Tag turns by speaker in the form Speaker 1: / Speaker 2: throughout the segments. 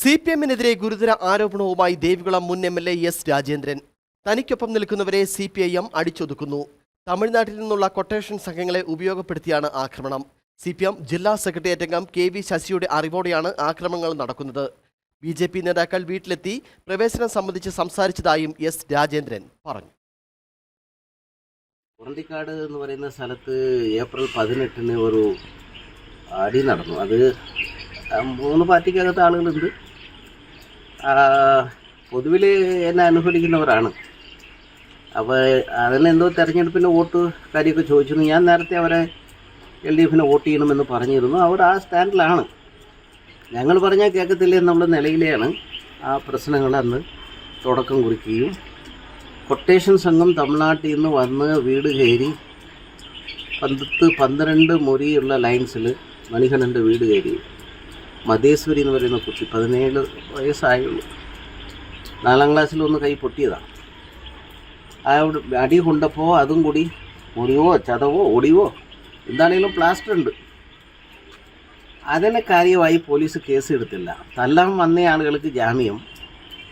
Speaker 1: C P എമ്മിനെതിരെ ഗുരുതര ആരോപണവുമായി ദേവികുളം മുൻ M L A S Rajendran. തനിക്കൊപ്പം നിൽക്കുന്നവരെ സി പി ഐ എം അടിച്ചൊതുക്കുന്നു. തമിഴ്നാട്ടിൽ നിന്നുള്ള കൊട്ടേഷൻ സംഘങ്ങളെ ഉപയോഗപ്പെടുത്തിയാണ് ആക്രമണം. സി പി എം ജില്ലാ സെക്രട്ടേറിയറ്റ് അംഗം കെ വി ശശിയുടെ അറിവോടെയാണ് ആക്രമണങ്ങൾ നടക്കുന്നത്. ബി ജെ പി നേതാക്കൾ വീട്ടിലെത്തി പ്രവേശനം സംബന്ധിച്ച് സംസാരിച്ചതായും എസ് രാജേന്ദ്രൻ പറഞ്ഞു.
Speaker 2: പുറന്തിക്കാട് എന്ന് പറയുന്ന സ്ഥലത്ത് ഏപ്രിൽ പതിനെട്ടിന് ഒരു അടി നടന്നു. അത് മൂന്ന് പാർട്ടിക്കകത്ത് ആളുകളുണ്ട്. പൊതുവിൽ എന്നെ അനുകൂലിക്കുന്നവരാണ്. അപ്പോൾ അതിനെന്തോ തെരഞ്ഞെടുപ്പിന്റെ വോട്ട് കാര്യമൊക്കെ ചോദിച്ചിരുന്നു. ഞാൻ നേരത്തെ അവരെ എൽ ഡി എഫിന് വോട്ട് ചെയ്യണമെന്ന് പറഞ്ഞിരുന്നു. അവർ ആ സ്റ്റാൻഡിലാണ്. ഞങ്ങൾ പറഞ്ഞാൽ കേൾക്കത്തില്ല എന്നുള്ള നിലയിലെയാണ് ആ പ്രശ്നങ്ങൾ അന്ന് തുടക്കം കുറിക്കുകയും കൊട്ടേഷൻ സംഘം തമിഴ്നാട്ടിൽ നിന്ന് വന്ന് വീട് കയറി പന്ത് പന്ത്രണ്ട് മുറിയുള്ള ലൈൻസിൽ മണികണ്ഠന്റെ വീട് കയറി. മതേശ്വരി എന്ന് പറയുന്ന കുട്ടി പതിനേഴ് വയസ്സായുള്ളൂ. നാലാം ക്ലാസ്സിൽ ഒന്ന് കൈ പൊട്ടിയതാണ് അവിടെ അടി കൊണ്ടപ്പോൾ അതും കൂടി മുറിവോ ചതവോ ഒടിവോ എന്താണെങ്കിലും പ്ലാസ്റ്റർ ഉണ്ട്. അതിന് കാര്യമായി പോലീസ് കേസ് എടുത്തില്ല. തല്ലാൻ വന്ന ആളുകൾക്ക് ജാമ്യം.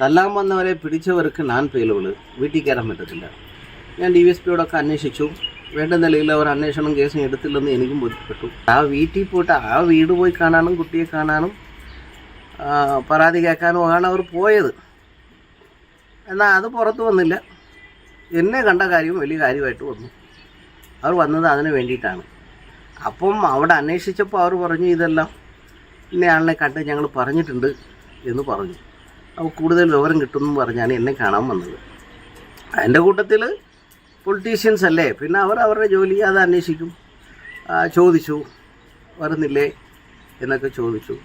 Speaker 2: തല്ലാൻ വന്നവരെ പിടിച്ചവർക്ക് നാൻ പേലുകൾ വീട്ടിൽ കയറാൻ പറ്റത്തില്ല. ഞാൻ ഡി വി എസ് പിയോടൊക്കെ അന്വേഷിച്ചു. വേണ്ട നിലയിൽ അവർ അന്വേഷണം കേസും എടുത്തില്ലെന്ന് എനിക്കും ബോധ്യപ്പെട്ടു. ആ വീട്ടിൽ പോയിട്ട് ആ വീട് പോയി കാണാനും കുട്ടിയെ കാണാനും പരാതി കേൾക്കാനുമാണ് അവർ പോയത്. എന്നാൽ അത് പുറത്ത് വന്നില്ല. എന്നെ കണ്ട കാര്യം വലിയ കാര്യമായിട്ട് വന്നു. അവർ വന്നത് അതിന് വേണ്ടിയിട്ടാണ്. അപ്പം അവിടെ അന്വേഷിച്ചപ്പോൾ അവർ പറഞ്ഞു ഇതെല്ലാം ഇന്നയാളിനെ കണ്ട് ഞങ്ങൾ പറഞ്ഞിട്ടുണ്ട് എന്ന് പറഞ്ഞു. അപ്പോൾ കൂടുതൽ വിവരം കിട്ടുമെന്ന് പറഞ്ഞാണ് എന്നെ കാണാൻ വന്നത്. അതിന്റെ കൂട്ടത്തിൽ പൊളിറ്റീഷ്യൻസ് അല്ലേ? പിന്നെ അവർ അവരുടെ ജോലി അത് അന്വേഷിക്കും. ചോദിച്ചു. വരുന്നില്ലേ? എന്നൊക്കെ ചോദിച്ചു.